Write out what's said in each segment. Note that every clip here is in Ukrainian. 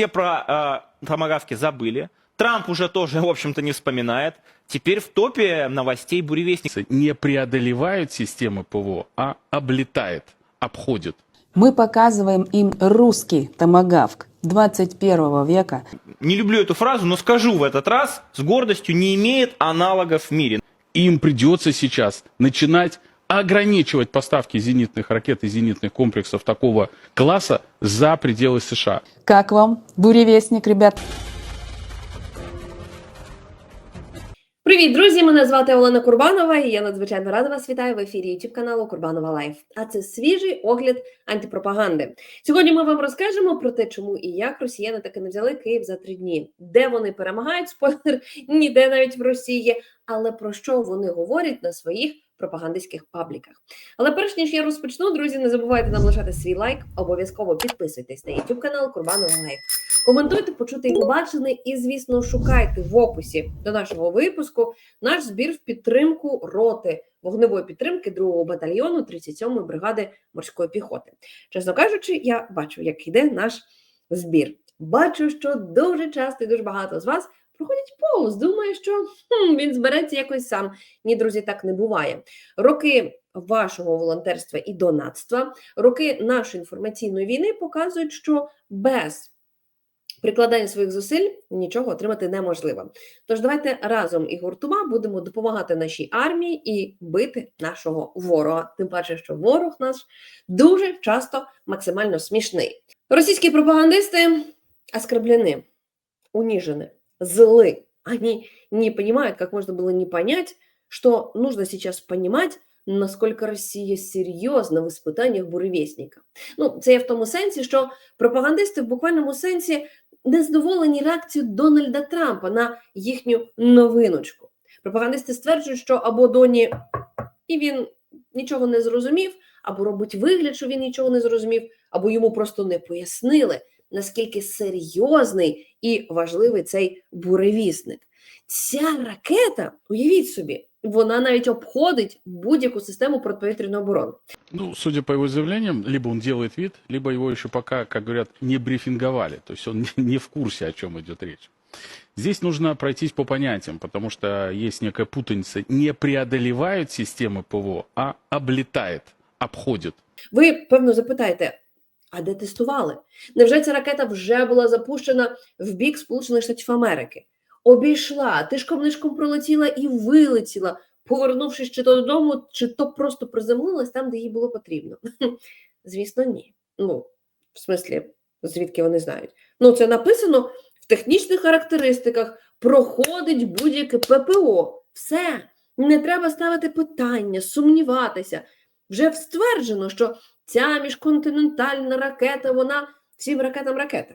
все про э, томагавки забыли. Трамп уже тоже, в общем-то, не вспоминает. Теперь в топе новостей буревестник. не преодолевают системы ПВО, а облетает, обходит. Мы показываем им русский томагавк 21 века. Не люблю эту фразу, но скажу в этот раз с гордостью, не имеет аналогов в мире. Им придется сейчас начинать ограничивать поставки зенитных ракет и зенитных комплексов такого класса за пределы США. Как вам буревестник, ребят? Привіт, друзі! Мене звати Олена Курбанова, і я надзвичайно рада вас вітаю в ефірі youtube каналу Курбанова Лайф. А це свіжий огляд антипропаганди. Сьогодні ми вам розкажемо про те, чому і як росіяни таки не взяли Київ за три дні, де вони перемагають, спойлер, ніде навіть в Росії, але про що вони говорять на своїх пропагандистських пабліках. Але перш ніж я розпочну, друзі, не забувайте нам лишати свій лайк, обов'язково підписуйтесь на youtube канал Курбанова Лайф. Коментуйте, почути і побачене, і, звісно, шукайте в описі до нашого випуску наш збір в підтримку роти вогневої підтримки 2-го батальйону 37-ї бригади морської піхоти. Чесно кажучи, я бачу, як йде наш збір. Бачу, що дуже часто і дуже багато з вас проходять повз, думає, що хм, він збереться якось сам. Ні, друзі, так не буває. Роки вашого волонтерства і донатства, роки нашої інформаційної війни показують, що без прикладання своїх зусиль нічого отримати неможливо. Тож давайте разом і гуртома будемо допомагати нашій армії і бити нашого ворога. Тим паче, що ворог наш дуже часто максимально смішний. Російські пропагандисти оскорблены, унижены, злы. Они не понимают, как можно было не понять, что нужно сейчас понимать, наскільки Росія серйозна в испытаннях буревісника. Ну, це я в тому сенсі, що пропагандисти в буквальному сенсі незадоволені реакцією Дональда Трампа на їхню новиночку. Пропагандисти стверджують, що або доні і він нічого не зрозумів, або робить вигляд, що він нічого не зрозумів, або йому просто не пояснили, наскільки серйозний і важливий цей буревісник. Ця ракета, уявіть собі, вона навіть обходить будь-яку систему протиповітряної оборони. Ну, судя по его заявлениям, либо он делает вид, либо его еще пока, как говорят, не брифинговали. То есть он не в курсе, о чем идет речь. Здесь нужно пройтись по понятиям, потому что есть некая путаница. Не преодолевают системы ПВО, а облетает, обходит. Ви, певно, запитаєте, а де тестували? Невже ця ракета вже була запущена в бік Сполучених Штатів Америки? Обійшла, тишком-нишком пролетіла і вилетіла, повернувшись чи то додому, чи то просто приземлилась там, де їй було потрібно. Звісно, ні. Ну, в смислі, звідки вони знають? Ну, це написано в технічних характеристиках, проходить будь-яке ППО. Все, не треба ставити питання, сумніватися. Вже стверджено, що ця міжконтинентальна ракета, вона всім ракетам ракета.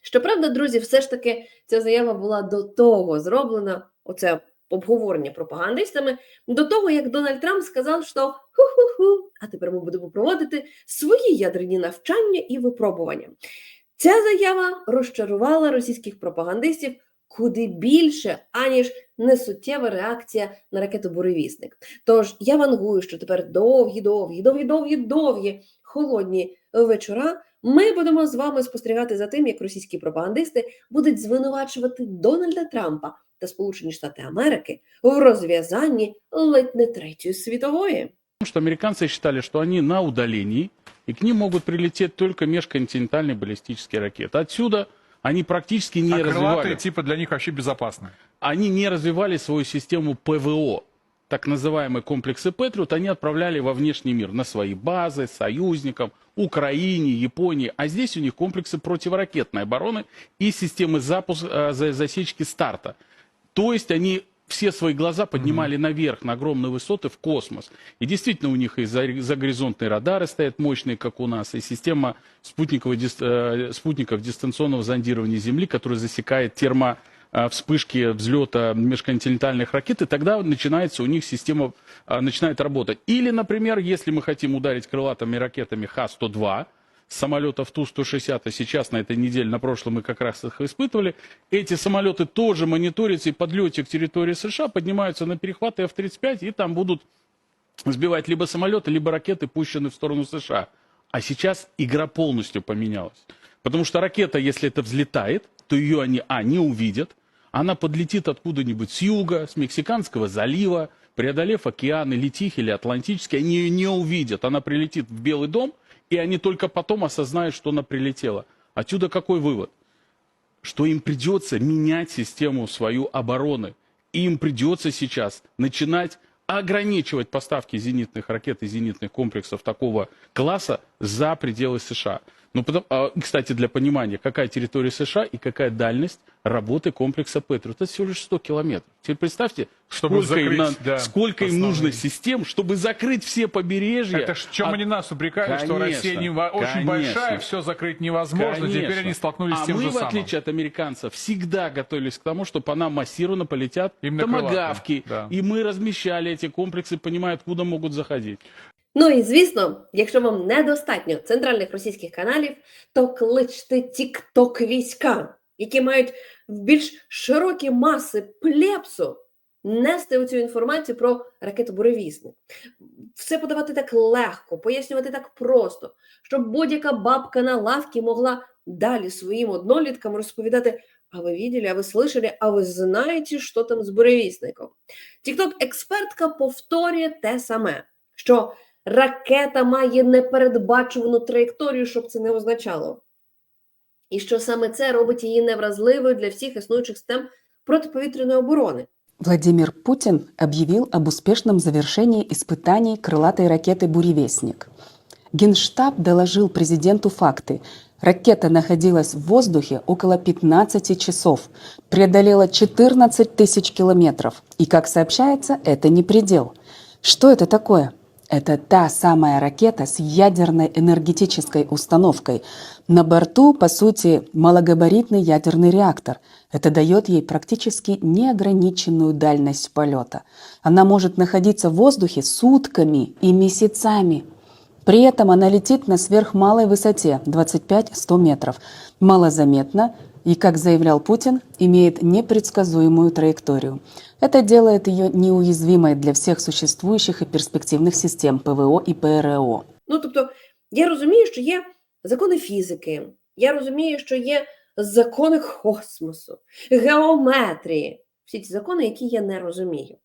Щоправда, друзі, все ж таки ця заява була до того зроблена, оце обговорення пропагандистами, до того, як Дональд Трамп сказав, що ху-ху-ху, а тепер ми будемо проводити свої ядерні навчання і випробування. Ця заява розчарувала російських пропагандистів куди більше, аніж несуттєва реакція на ракету Буревісник. Тож я вангую, що тепер довгі, довгі, довгі, довгі, довгі холодні вечора. Ми будемо з вами спостерігати за тим, як російські пропагандисти будуть звинувачувати Дональда Трампа та Сполучені Штати Америки в розв'язанні ледь не третьої світової. Потому что американцы считали, что они на удалении, и к ним могут прилететь только межконтинентальные баллистические ракеты. Отсюда они практически не а развивали. крылатые типа для них вообще безопасны. они не развивали свою систему ПВО. Так называемые комплексы Патриот они отправляли во внешний мир, на свои базы, союзникам, Украине, Японии. А здесь у них комплексы противоракетной обороны и системы запуска, э, за- засечки старта. То есть они все свои глаза поднимали наверх, на огромные высоты, в космос. И действительно у них и за- загоризонтные радары стоят мощные, как у нас, и система спутниковой дис- э, спутников дистанционного зондирования Земли, которая засекает термо э, вспышки взлета межконтинентальных ракет, и тогда начинается у них система э, начинает работать. Или, например, если мы хотим ударить крылатыми ракетами Х-102, с самолетов Ту-160, а сейчас на этой неделе, на прошлом мы как раз их испытывали, эти самолеты тоже мониторятся и подлете к территории США поднимаются на перехваты F-35 и там будут сбивать либо самолеты, либо ракеты, пущенные в сторону США. А сейчас игра полностью поменялась. Потому что ракета, если это взлетает, то ее они, а, не увидят, она подлетит откуда-нибудь с юга, с Мексиканского залива, преодолев океан или Тихий, или Атлантический, они ее не увидят. Она прилетит в Белый дом, и они только потом осознают, что она прилетела. Отсюда какой вывод? Что им придется менять систему свою обороны. Им придется сейчас начинать ограничивать поставки зенитных ракет и зенитных комплексов такого класса за пределы США. Ну, потом, а, кстати, для понимания, какая территория США и какая дальность работы комплекса Патриот. Это всего лишь 100 километров. Теперь представьте, Чтобы сколько, им, закрыть, надо- да, сколько им нужно систем, чтобы закрыть все побережья. Это ж в чем от- они нас упрекали, что Конечно, Россия не, очень конечно. большая, все закрыть невозможно. Теперь Конечно. они столкнулись а с тем мы, же в самым. отличие от американцев, всегда готовились к тому, что по нам массированно полетят Именно крылатые, да. И мы размещали эти комплексы, понимая, откуда могут заходить. Ну і звісно, якщо вам недостатньо центральних російських каналів, то кличте тікток війська, які мають в більш широкі маси плепсу нести оцю інформацію про ракету буревісник. Все подавати так легко, пояснювати так просто, щоб будь-яка бабка на лавці могла далі своїм одноліткам розповідати. А ви видели, а ви слышали, а ви знаєте, що там з буревісником? Тікток-експертка повторює те саме, що ракета має непередбачувану траєкторію, щоб це не означало. І що саме це робить її невразливою для всіх існуючих систем протиповітряної оборони. Владимир Путин объявил об успешном завершении испытаний крылатой ракеты «Буревестник». Генштаб доложил президенту факты. Ракета находилась в воздухе около 15 часов, преодолела 14 тысяч километров. И, как сообщается, это не предел. Что это такое? Это та самая ракета с ядерной энергетической установкой. На борту, по сути, малогабаритный ядерный реактор. Это дает ей практически неограниченную дальность полета. Она может находиться в воздухе сутками и месяцами. При этом она летит на сверхмалой высоте 25-100 метров, малозаметно и, как заявлял Путин, имеет непредсказуемую траекторию. Это делает ее неуязвимой для всех существующих и перспективных систем ПВО и ПРО. Ну тобто, я розумію, що є закони фізики, я розумію, що є закони космосу, геометрії. Всі ці закони, які я не розумію.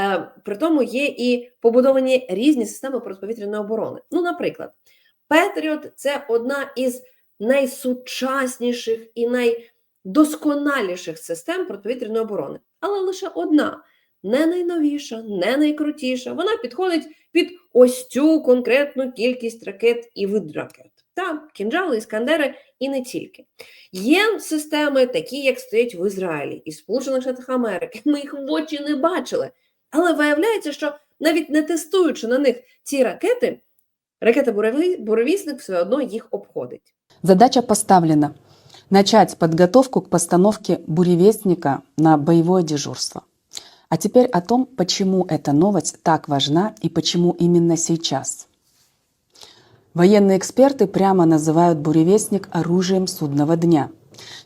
Е, при тому є і побудовані різні системи протиповітряної оборони. Ну, наприклад, Петріот це одна із найсучасніших і найдосконаліших систем протиповітряної оборони, але лише одна. Не найновіша, не найкрутіша. Вона підходить під ось цю конкретну кількість ракет і вид ракет. Та кінжали, іскандери і не тільки. Є системи, такі, як стоять в Ізраїлі і Сполучених Штатах Америки. Ми їх в очі не бачили. Але виявляється, що навіть не тестуючи на них ці ракети, ракета «Буреві- буревісник все одно їх обходить. Задача поставлена – начать подготовку к постановке буревестника на боевое дежурство. А теперь о том, почему эта новость так важна и почему именно сейчас. Военные эксперты прямо называют буревестник оружием судного дня.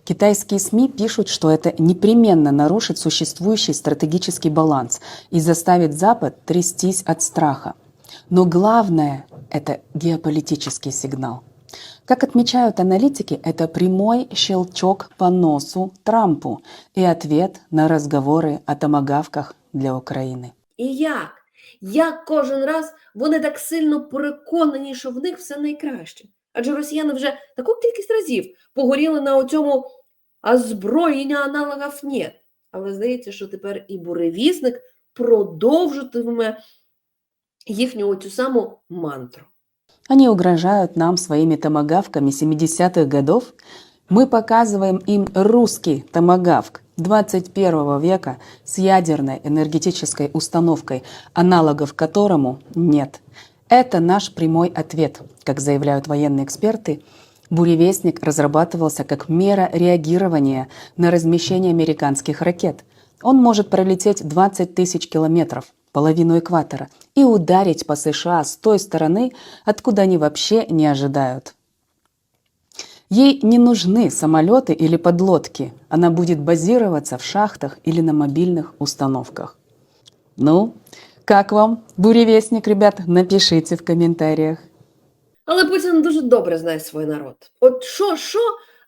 Китайские СМИ пишут, что это непременно нарушит существующий стратегический баланс и заставит Запад трястись от страха. Но главное – это геополитический сигнал. Как отмечают аналитики, это прямой щелчок по носу Трампу и ответ на разговоры о томагавках для Украины. І як? Як кожен раз вони так сильно переконані, що в них все найкраще? Адже росіяни вже таку кількість разів погоріли на оцьому озброєння аналогів нет. Але здається, що тепер і буревісник продовжуватиме їхню оцю саму мантру. Они угрожают нам своими томагавками 70-х годов. Мы показываем им русский томагавк 21 века с ядерной энергетической установкой, аналогов которому нет. Это наш прямой ответ. Как заявляют военные эксперты, буревестник разрабатывался как мера реагирования на размещение американских ракет. Он может пролететь 20 тысяч километров, половину экватора, и ударить по США с той стороны, откуда они вообще не ожидают. Ей не нужны самолеты или подлодки. Она будет базироваться в шахтах или на мобильных установках. Ну, как вам буревестник, ребят? Напишите в комментариях. Але Путін дуже добре знає свій народ. От що, що,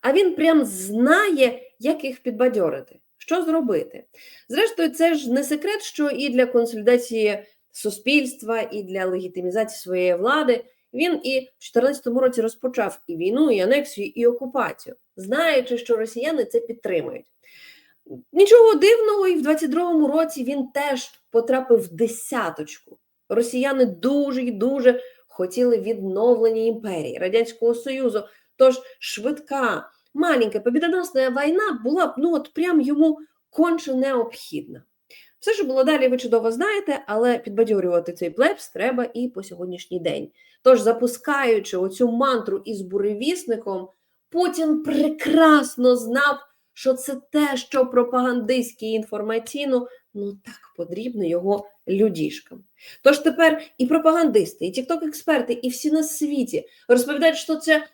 а він прям знає, як їх підбадьорити, Що зробити. Зрештою, це ж не секрет, що і для консолідації суспільства, і для легітимізації своєї влади він і в 2014 році розпочав і війну, і анексію, і окупацію, знаючи, що росіяни це підтримують. Нічого дивного, і в 22-му році він теж потрапив в десяточку. Росіяни дуже і дуже хотіли відновлення імперії Радянського Союзу. Тож швидка, маленька побідоносна війна була б ну от прям йому конче необхідна. Все, що було далі, ви чудово знаєте, але підбадьорювати цей плебс треба і по сьогоднішній день. Тож, запускаючи оцю мантру із буревісником, Путін прекрасно знав, що це те, що пропагандистськи і інформаційно ну так потрібно його людішкам. Тож тепер і пропагандисти, і тікток-експерти, і всі на світі розповідають, що це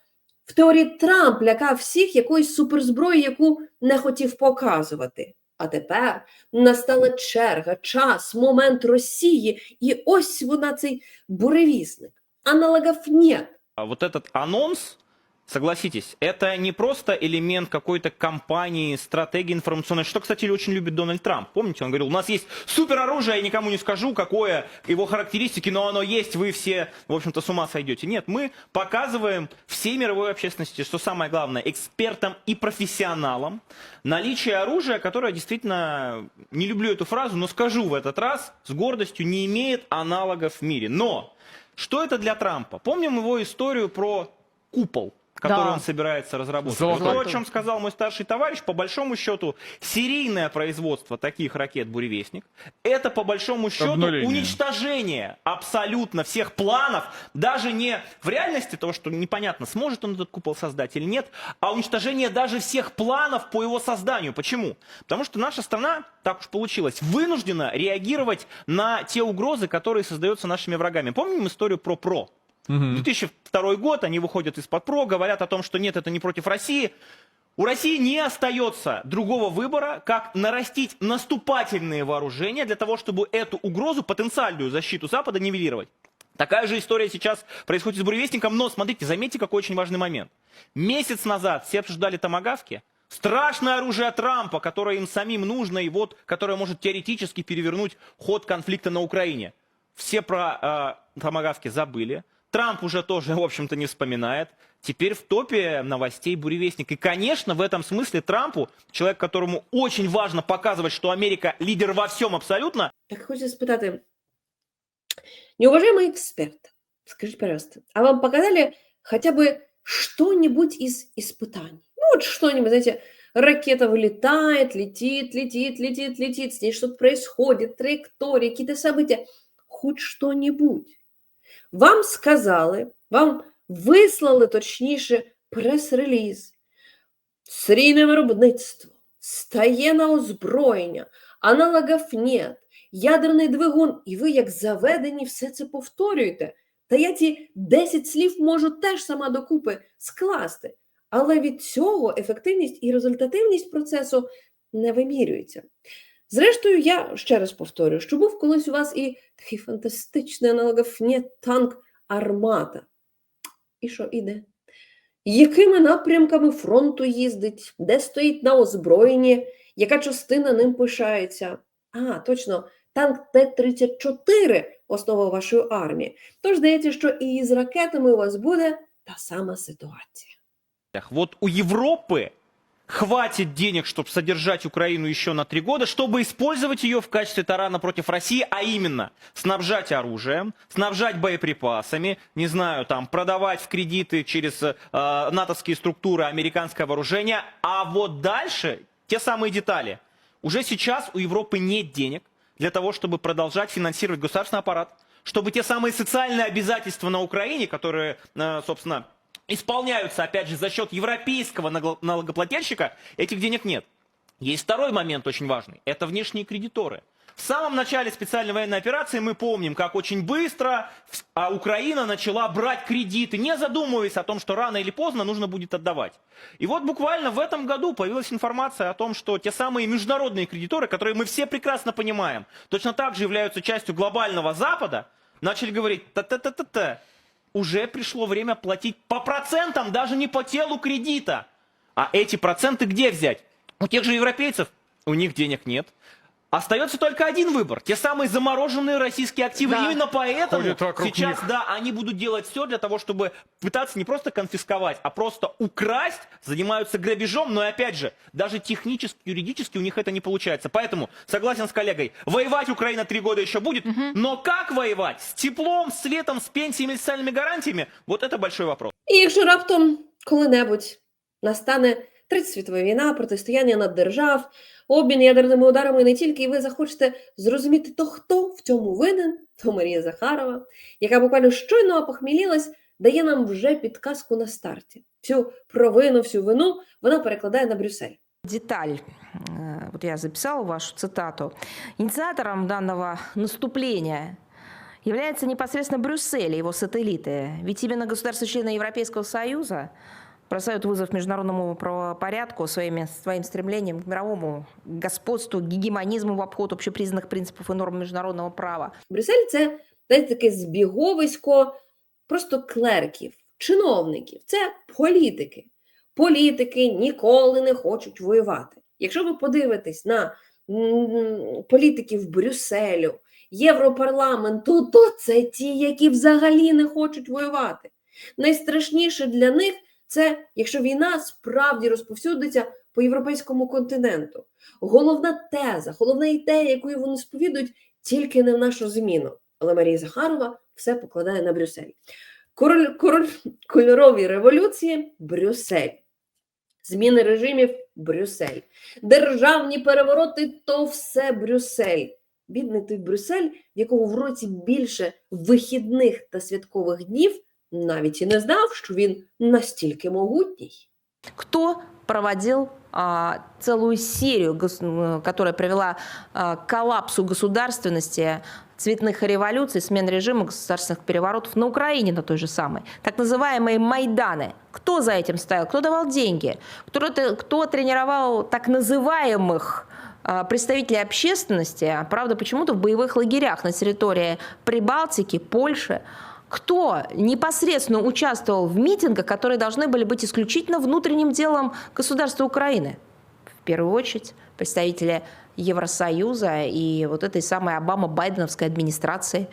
в теорії Трамп лякав всіх якоюсь суперзброєю, яку не хотів показувати. А тепер настала черга, час, момент Росії, і ось вона цей буревісник. Аналогов нет. А вот этот анонс, согласитесь, это не просто элемент какой-то кампании, стратегии информационной, что, кстати, очень любит Дональд Трамп. Помните, он говорил, у нас есть супероружие, я никому не скажу, какое его характеристики, но оно есть, вы все, в общем-то, с ума сойдете. Нет, мы показываем всей мировой общественности, что самое главное, экспертам и профессионалам, наличие оружия, которое действительно, не люблю эту фразу, но скажу в этот раз с гордостью, не имеет аналогов в мире. Но что это для Трампа? Помним его историю про купол, который Да. он собирается разработать. Золотой. Вот то, о чем сказал мой старший товарищ, по большому счету, серийное производство таких ракет «Буревестник» — это, по большому счету, Обнуление. уничтожение абсолютно всех планов, даже не в реальности того, что непонятно, сможет он этот купол создать или нет, а уничтожение даже всех планов по его созданию. Почему? Потому что наша страна, так уж получилось, вынуждена реагировать на те угрозы, которые создаются нашими врагами. Помним историю про ПРО? 2002 год, они выходят из-под ПРО, говорят о том, что нет, это не против России. У России не остается другого выбора, как нарастить наступательные вооружения для того, чтобы эту угрозу, потенциальную защиту Запада нивелировать. Такая же история сейчас происходит с буревестником, но смотрите, заметьте, какой очень важный момент. Месяц назад все обсуждали томагавки, страшное оружие Трампа, которое им самим нужно, и вот, которое может теоретически перевернуть ход конфликта на Украине. Все про э, томагавки забыли. Трамп уже тоже, в общем-то, не вспоминает. Теперь в топе новостей буревестник. И, конечно, в этом смысле Трампу, человек, которому очень важно показывать, что Америка лидер во всем абсолютно, Так хочу спитати, неуважаемый эксперт, скажите, пожалуйста, а вам показали хотя бы что-нибудь из испытаний? Ну вот что-нибудь, знаете, ракета вылетает, летит, летит, летит, летит, с ней что-то происходит, траектории, какие-то события, хоть что-нибудь. Вам сказали, вам вислали, точніше, прес-реліз, серійне виробництво, стає на озброєння, аналогів нет, ядерний двигун, і ви, як заведені, все це повторюєте. Та я ті 10 слів можу теж сама докупи скласти. Але від цього ефективність і результативність процесу не вимірюється. Зрештою, я ще раз повторюю, що був колись у вас і такий фантастичний аналогов нет танк Армата. І що іде? Якими напрямками фронту їздить, де стоїть на озброєнні, яка частина ним пишається? А, точно, танк Т-34 основа вашої армії. Тож здається, що і з ракетами у вас буде та сама ситуація. Вот у Европы хватит денег, чтобы содержать Украину еще на три года, чтобы использовать ее в качестве тарана против России, а именно снабжать оружием, снабжать боеприпасами, не знаю, там, продавать в кредиты через э, натовские структуры американское вооружение. А вот дальше те самые детали. Уже сейчас у Европы нет денег для того, чтобы продолжать финансировать государственный аппарат, чтобы те самые социальные обязательства на Украине, которые, э, собственно, исполняются, опять же, за счет европейского налогоплательщика, этих денег нет. Есть второй момент очень важный. Это внешние кредиторы. В самом начале специальной военной операции мы помним, как очень быстро а Украина начала брать кредиты, не задумываясь о том, что рано или поздно нужно будет отдавать. И вот буквально в этом году появилась информация о том, что те самые международные кредиторы, которые мы все прекрасно понимаем, точно так же являются частью глобального Запада, начали говорить, та-та-та-та-та, уже пришло время платить по процентам, даже не по телу кредита. А эти проценты где взять? У тех же европейцев. У них денег нет. Остается только один выбор. Те самые замороженные российские активы. Да. Именно поэтому Ходят вокруг сейчас, них. да, они будут делать все для того, чтобы пытаться не просто конфисковать, а просто украсть, занимаются грабежом, но и опять же, даже технически, юридически у них это не получается. Поэтому, согласен с коллегой, воевать Украина три года еще будет, но как воевать? С теплом, с светом, с пенсиями, с социальными гарантиями? Вот это большой вопрос. І якщо раптом коли-небудь настане Третя світова війна, протистояння наддержав, обмін ядерними ударами не тільки, і ви захочете зрозуміти, то хто в цьому винен, то Марія Захарова, яка буквально щойно опохмілілась, дає нам вже підказку на старті. Цю провину, всю вину вона перекладає на Брюссель. деталь. Э, Вот я записала вашу цитату. Инициатором данного наступления является непосредственно Брюссель и его сателлиты. Ведь именно государства-члены Европейского Союза бросают вызов международному правопорядку своими, своим стремлением к мировому господству, гегемонизму в обход общепризнанных принципов и норм международного права. Брюссель це знаєте, таке збіговисько просто клерків, чиновників, це політики. Політики ніколи не хочуть воювати. Якщо ви подивитесь на політиків Брюсселю, Європарламенту, то це ті, які взагалі не хочуть воювати. Найстрашніше для них це якщо війна справді розповсюдиться по європейському континенту. Головна теза, головна ідея, яку вони сповідують, тільки не в нашу зміну. Але Марія Захарова все покладає на Брюссель. Король, король, кольорові революції Брюссель. Зміни режимів Брюссель. Державні перевороти то все Брюссель. Бідний той Брюссель, в якого в році більше вихідних та святкових днів, навіть і не знав, що він настільки могутній. Кто проводил а, целую серию, гос- м, которая привела а, к коллапсу государственности, цветных революций, смен режима, государственных переворотов на Украине, на той же самой. Так называемые Майданы. Кто за этим стоял? Кто давал деньги? Кто, это- кто тренировал так называемых а, представителей общественности, а, правда, почему-то в боевых лагерях на территории Прибалтики, Польши, кто непосредственно участвовал в митингах, которые должны были быть исключительно внутренним делом государства Украины. В первую очередь представители Евросоюза и вот этой самой Обама-Байденовской администрации.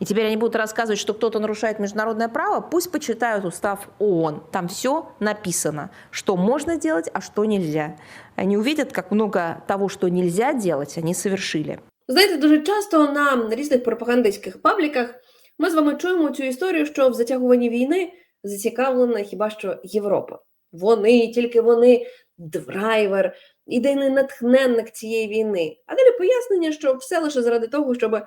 И теперь они будут рассказывать, что кто-то нарушает международное право, пусть почитают устав ООН. Там все написано, что можно делать, а что нельзя. Они увидят, как много того, что нельзя делать, они совершили. Знаєте, дуже часто на різних пропагандистських пабліках ми з вами чуємо цю історію, що в затягуванні війни зацікавлена хіба що Європа. Вони, тільки вони драйвер, ідейний натхненник цієї війни. А далі пояснення, що все лише заради того, щоб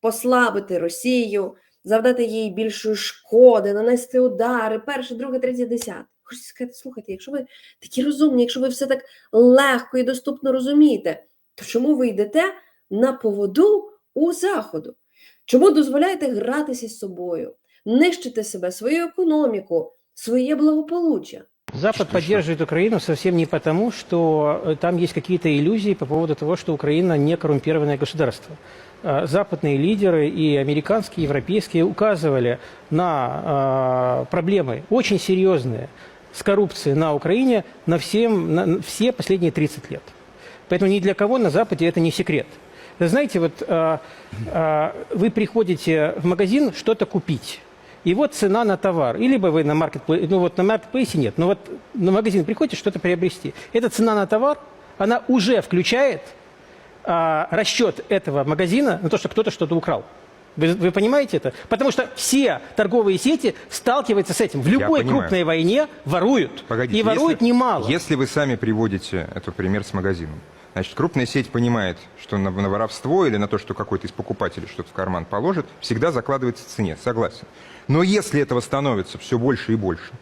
послабити Росію, завдати їй більшої шкоди, нанести удари, перше, друге, третє, десяте. Хочеться сказати, слухайте, якщо ви такі розумні, якщо ви все так легко і доступно розумієте, то чому ви йдете на поводу у заходу? Чому дозволяєте гратися з собою, нищити себе, свою економіку, своє благополуччя? Запад поддерживает Украину совсем не потому, что э, там есть какие-то иллюзии по поводу того, что Украина не коррумпированное государство. А, Западные лидеры и американские, и европейские указывали на а, проблемы очень серьезные с коррупцией на Украине на, всем, на все последние 30 лет. Поэтому ни для кого на Западе это не секрет. Знаете, вот а, а, вы приходите в магазин что-то купить, и вот цена на товар. И либо вы на маркетплейсе, ну вот на маркетплейсе нет, но вот на магазин приходите что-то приобрести. Эта цена на товар, она уже включает а, расчет этого магазина на то, что кто-то что-то украл. Вы, вы понимаете это? Потому что все торговые сети сталкиваются с этим. В любой крупной войне воруют. Погодите, и воруют если- немало. Если вы сами приводите этот пример с магазином, значит, крупная сеть понимает, что на, на воровство или на то, что какой-то из покупателей что-то в карман положит, всегда закладывается в цене, согласен. Но если этого становится все больше и больше,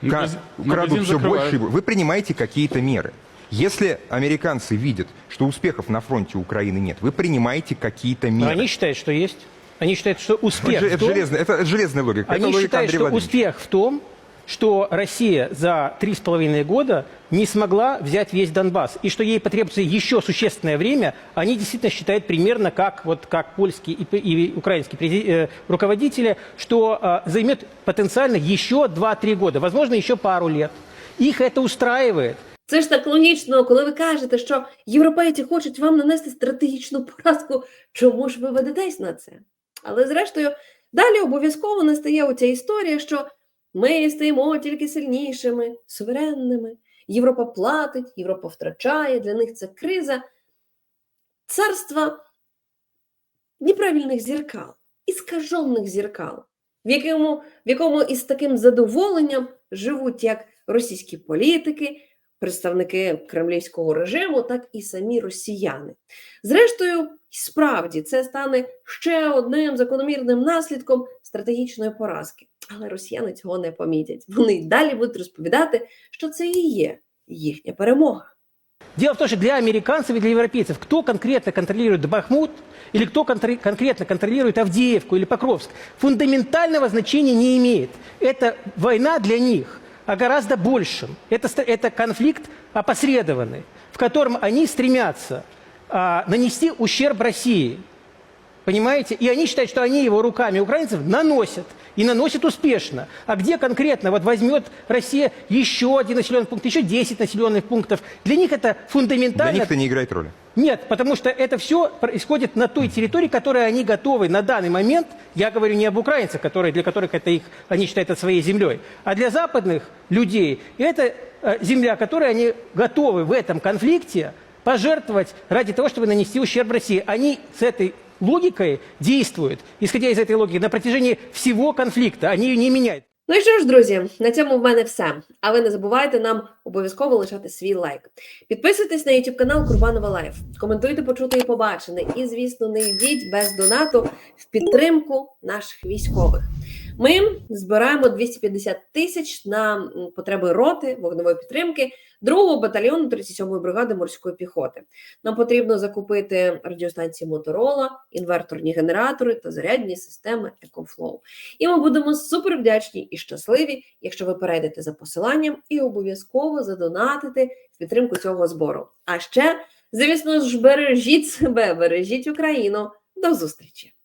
Магазин- крадут магазин все закрывают. больше и больше, вы принимаете какие-то меры. Если американцы видят, что успехов на фронте Украины нет, вы принимаете какие-то Но меры. они считают, что есть. Они считают, что это, успех же- в это том- железная, это железная логика. это Они логика считают, Андрея что успех в том, что Россия за три с половиной года не смогла взять весь Донбасс, и что ей потребуется еще существенное время, они действительно считают примерно как, вот, как польские и, и украинские прези- э, руководители, что э, займет потенциально еще 2-3 года, возможно, еще пару лет. Их это устраивает. Це ж так логічно, коли ви кажете, що європейці хочуть вам нанести стратегічну поразку, чому ж ви ведетесь на це? Але зрештою, далі обов'язково настає оця історія, що ми стаємо тільки сильнішими, суверенними. Європа платить, Європа втрачає, для них це криза. Царства неправильних зеркал, іскажених зеркал, в якому, в якому із таким задоволенням живуть як російські політики, представники кремлівського режиму, так і самі росіяни. Зрештою, справді це стане ще одним закономірним наслідком стратегічної поразки. Але росіяни цього не помітять. Вони й далі будуть розповідати, що це і є їхня перемога. Дело в том, что для американцев и для европейцев, кто конкретно контролирует Бахмут или кто контр- конкретно контролирует Авдеевку или Покровск, фундаментального значения не имеет. Это война для них о гораздо большем. Это, ст- это конфликт опосредованный, в котором они стремятся а, нанести ущерб России. Понимаете? И они считают, что они его руками украинцев наносят. И наносят успешно. А где конкретно вот возьмет Россия еще один населенный пункт, еще 10 населенных пунктов? Для них это Для фундаментально... них это не играет роли. Нет, потому что это все происходит на той территории, которой они готовы на данный момент. Я говорю не об украинцах, которые, для которых это их, они считают это своей землей, а для западных людей. Это э, земля, которой они готовы в этом конфликте пожертвовать ради того, чтобы нанести ущерб России. Они с этой логикой действуют, исходя из этой логики, на протяжении всего конфликта. Они ее не меняют. Ну і що ж, друзі, на цьому в мене все. А ви не забувайте нам обов'язково лишати свій лайк. Підписуйтесь на YouTube канал Курбанова Лайф. Коментуйте почуте і побачене. І, звісно, не йдіть без донату в підтримку наших військових. Ми збираємо 250 тисяч на потреби роти вогневої підтримки 2-го батальйону 37-ї бригади морської піхоти. Нам потрібно закупити радіостанції Моторола, інверторні генератори та зарядні системи EcoFlow. І ми будемо супер вдячні і щасливі, якщо ви перейдете за посиланням і обов'язково задонатите в підтримку цього збору. А ще, звісно ж, бережіть себе, бережіть Україну. До зустрічі!